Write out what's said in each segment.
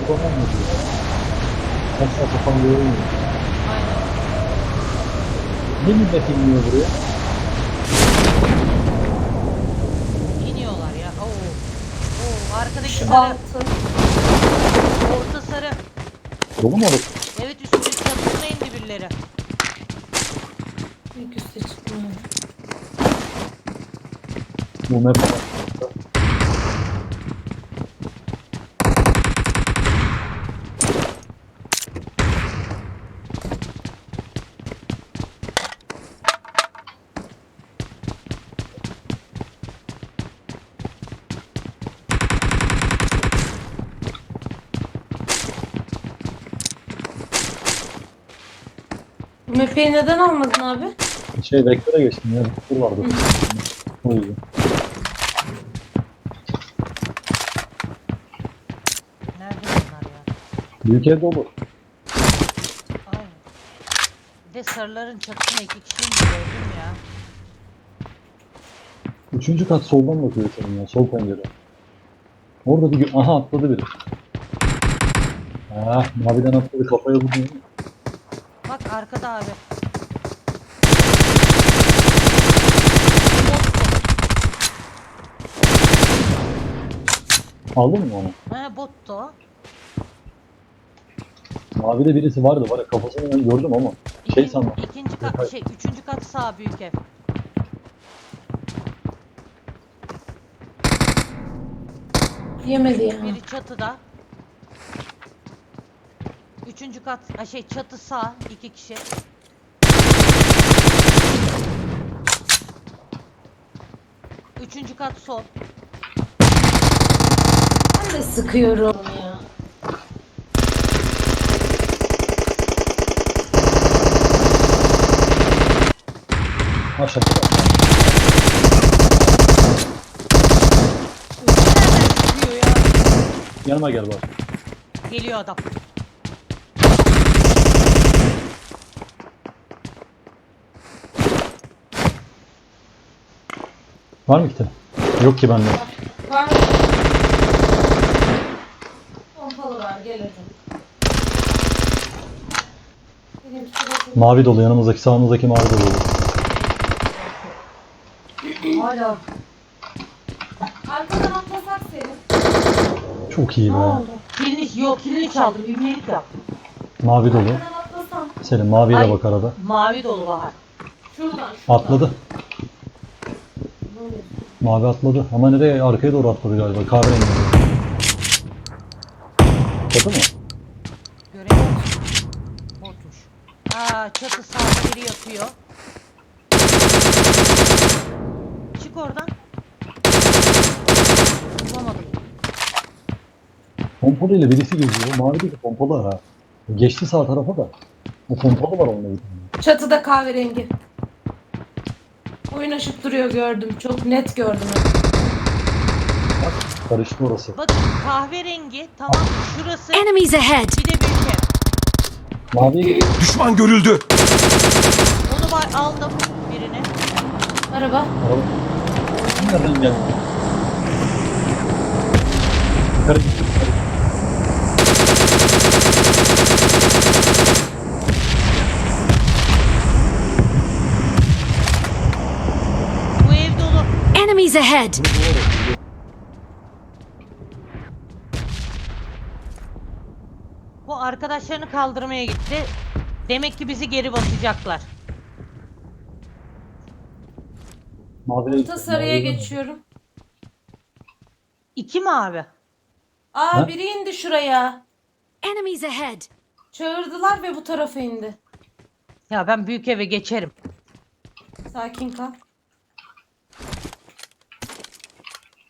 toplama mı diyor? Saçma sapan görünmüyor. Aynen. Ne millet inmiyor buraya? İniyorlar ya. Oo. Oo, arkadaki Şu sarı. altı. Orta sarı. Dolu mu orası? Evet üstüne çatısına indi birileri. İlk üste çıkmıyor. Bu map var. MP'yi neden almadın abi? Şey vektöre geçtim ya. Vektör vardı. O yüzden. Nerede bunlar ya? Büyük ev dolu. Aynen. Bir de sarıların çatısına iki kişi indi gördüm ya. Üçüncü kat soldan bakıyor senin ya. Sol pencere. Orada bir... gö- Aha atladı biri. Ah maviden atladı kafaya vurdu. Arkada abi. Aldın mı onu? He bottu o. Mavide birisi vardı var ya kafasını ben gördüm ama şey İkin- sandım. İkinci kat, şey, üçüncü kat sağ büyük ev. Yemedi ya. Biri çatıda. Üçüncü kat, ha şey çatı sağ, iki kişi. Üçüncü kat sol. Ben de sıkıyorum ya. Ha şaka. Nereden çıkıyor ya? Yanıma gel bak. Geliyor adam. Var mı kitap? Yok ki bende. Var. Pompalı var Mavi dolu yanımızdaki sağımızdaki mavi dolu. Hala. Arkadan atlasak seni. Çok iyi Ne be. oldu? Kilini, yok kilini çaldım, ibnelik yaptım. Mavi dolu. Arkadan atlasam. Senin maviye de Ay. bak arada. Mavi dolu bahar. Şuradan. şuradan. Atladı. Mavi atladı. Ama nereye? Arkaya doğru atladı galiba. Kahverengi. Çatı mı? Göremiyorum. Botmuş. Aa çatı sağda biri yatıyor. Çık oradan. Bulamadım. Pompalı ile birisi geziyor. Mavi değil pompalı ha. Geçti sağ tarafa da. O pompalı var onunla bir tane. Çatıda kahverengi. Oynaşıp duruyor gördüm. Çok net gördüm. Bak karıştı orası. Bakın kahverengi tamam şurası Enemies ahead! bir de büyük ev. Maviye gel. Düşman görüldü. Onu var aldım birini. Araba. Araba. Nereden geldi? Yukarı gitti. yukarı. Bu ev dolu. Enemies ahead! Bu arkadaşlarını kaldırmaya gitti. Demek ki bizi geri basacaklar. Maviye. Orta sarıya geçiyorum. İki mi abi? Aa Ha? biri indi şuraya. Enemies ahead! Çağırdılar ve bu tarafa indi. Ya ben büyük eve geçerim. Sakin kal.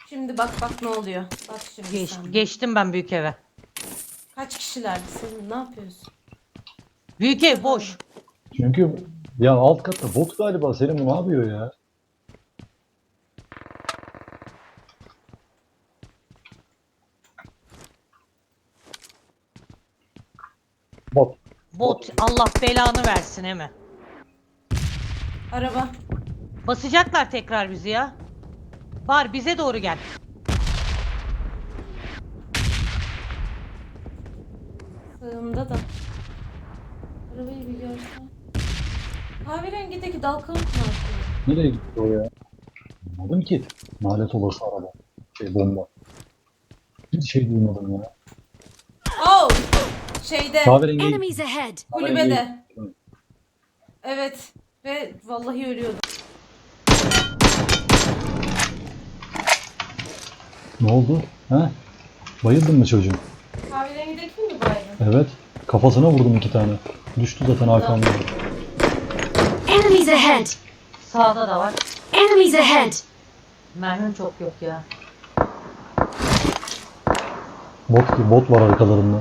Şimdi bak bak ne oluyor. Bak şimdi Geç, sen. geçtim ben büyük eve. Kaç kişilerdi senin? Ne yapıyorsun? Büyük ev boş. Çünkü ya alt katta bot galiba senin bu ne yapıyor ya? Bot. Bot Allah belanı versin hemen. Araba. Basacaklar tekrar bizi ya. Var bize doğru gel. Sağımda da. Arabayı bir görsen. Kahverengideki dal kavuk ne yapıyor? Nereye gitti o ya? Anladım ki. Nalet olası araba. Şey bomba. Hiç şey duymadım ya. Oh! Şeyde, Kahverengi. Enemies ahead. kulübede. Evet. Ve vallahi ölüyordu. Ne oldu? He? Bayıldın mı çocuğum? Kahverengideki mi baydın? Evet. Kafasına vurdum iki tane. Düştü zaten Hakan'da. Enemies ahead. Sağda da var. Enemies ahead. Mermim çok yok ya. Bot, bot var arkalarında.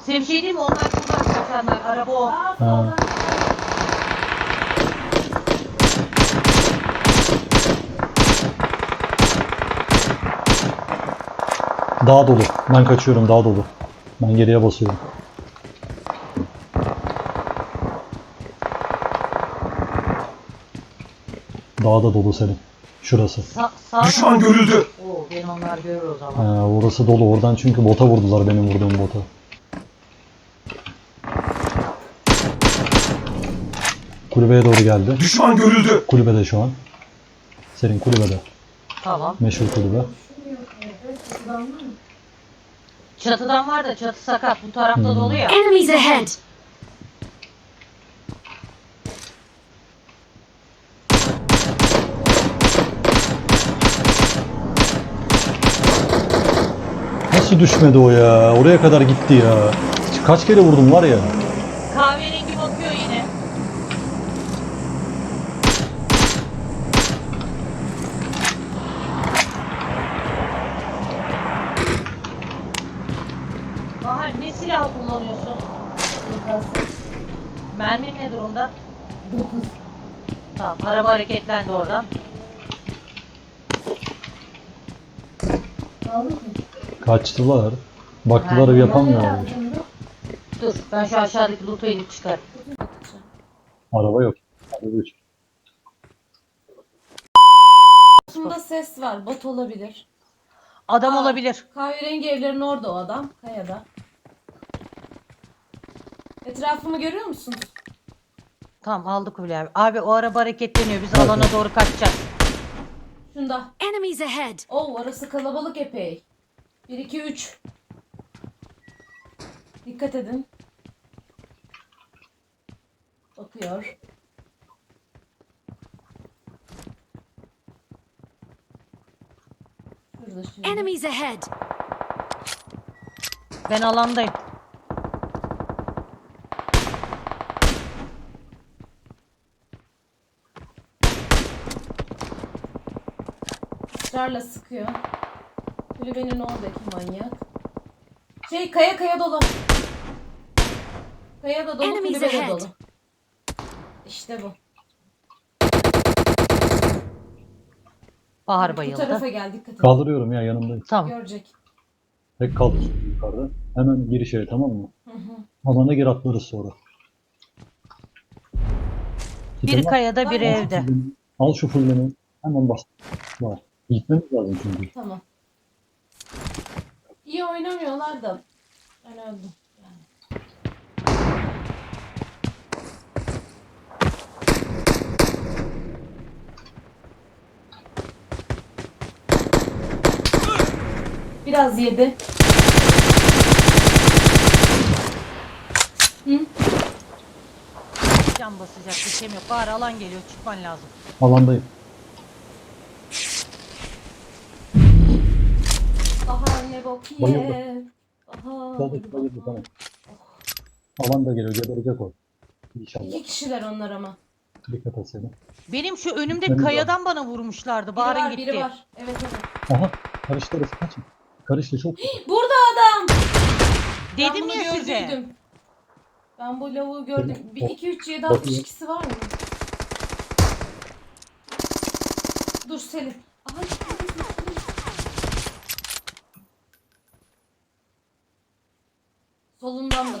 Size bir şey diyeyim mi? Onlar buradan kaçanlar. Araba o. Ha. Daha dolu. Ben kaçıyorum daha dolu. Ben geriye basıyorum. Daha da dolu senin. Şurası. Sa sağda. Düşman görüldü. Oo, ben onlar görür o zaman. Ha, orası dolu. Oradan çünkü bota vurdular benim vurduğum bota. Kulübeye doğru geldi. Düşman görüldü. Kulübede şu an. Senin kulübede. Tamam. Meşhur kulübe. Çatıdan var da çatı sakat. Bu tarafta Hmm. dolu ya. Enemies ahead. Nasıl düşmedi o ya? Oraya kadar gitti ya. Kaç kere vurdum var ya. Kahverengi bakıyor yine. Bahar ne silah kullanıyorsun? Mermin ne durumda? Tamam araba hareketlendi oradan. Kaçtılar. Baktılar yapamıyorlar. Dur ben şu aşağıdaki loot'u inip çıkarım. Araba yok. Araba yok. Aslında ses var. Bot olabilir. Adam Aa. olabilir. Kahverengi evlerin orada o adam. Kayada. Etrafımı görüyor musun? Tamam aldık Hülya abi. Abi o araba hareketleniyor. Biz alana doğru kaçacağız. Şunda. Enemies ahead. Oo orası kalabalık epey. 1 2 3. Dikkat edin. Bakıyor. Şurada şimdi. Enemies ahead. Ben alandayım. Israrla sıkıyor. Kulübenin oradaki manyak. Şey kaya kaya dolu. Kaya da dolu, Enemies kulübe de ahead. dolu. İşte bu. Bahar Bu bayıldı. tarafa gel dikkat et. Kaldırıyorum ya yanımdayım. Tamam. Görecek. Tek kaldır yukarıda. Hemen gir içeri tamam mı? Hı hı. Alana gir atlarız sonra. Biri Kitabı- kayada biri evde. Al şu fırlanı. Hemen bas. Var. Gitmemiz lazım çünkü. Tamam. İyi oynamıyorlar da ben öldüm. Yani. Biraz yedi. Hı? Can basacak bir şeyim yok. Bahar alan geliyor. Çıkman lazım. Alandayım. Bayıldı. Bahar. Soldaki bayıldı tamam. Alan da geliyor. Geberecek o. İnşallah. İki kişiler onlar ama. Dikkat et seni. Benim şu önümde Gitmemiz kayadan bana vurmuşlardı. Biri Bahar'ın var, gitti. biri var. Evet evet. Aha. Karıştırırız. Kaçın. Karıştı çok. Burada adam. Ben Dedim bunu ya size. gördüydüm. Ben bu lavuğu gördüm. Benim- Bir 2 3 7 Bakayım. 62'si var mı? Dur Selin. Aha,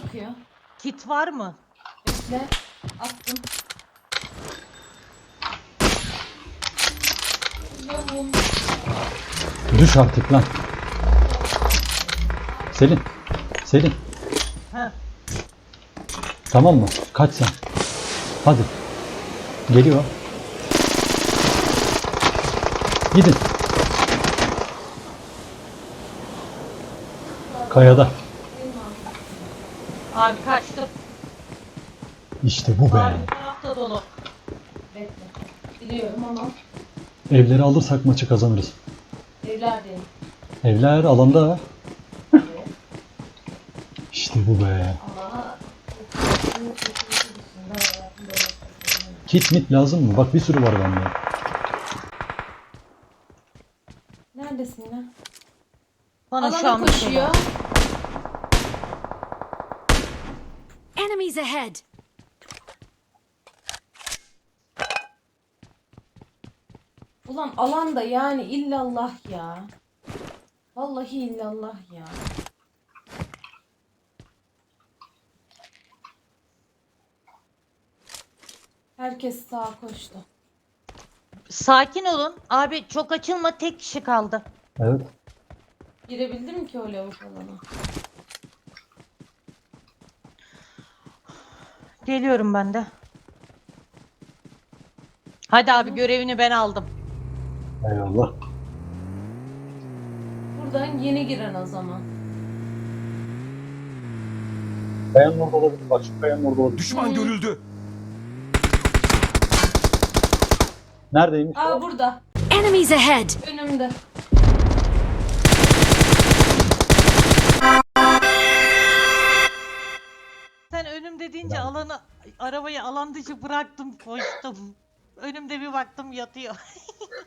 Bakıyor. Kit var mı? Bekle. Attım. Düş artık lan. Selin. Selin. Ha. Tamam mı? Kaç sen. Hadi. Geliyor. Gidin. Kayada. Abi kaçtım. İşte bu be. Abi tarafta dolu. Bekle. Biliyorum ama Evleri alırsak maçı kazanırız. evlerdeyim. Evler alanda. İşte bu be. Ama Kit mit lazım mı? Bak bir sürü var bende. Neredesin lan? Bana şu Alana an bir şey koşuyor. var. Enemies ahead! Ulan alanda yani illallah ya. Vallahi illallah ya. Herkes sağa koştu. Sakin olun. Abi çok açılma tek kişi kaldı. Evet. Girebildim ki o lavuk alana. Geliyorum ben de. Hadi abi görevini ben aldım. Eyvallah. Buradan yeni giren o zaman. Kayanın orada olabilir. Bak şu kayanın orada olabilir. Düşman görüldü. Neredeymiş? Aa o? burada. Enemies ahead! Önümde. Önümde deyince alanı arabayı alan dışı bıraktım koştum. Önümde bir baktım yatıyor.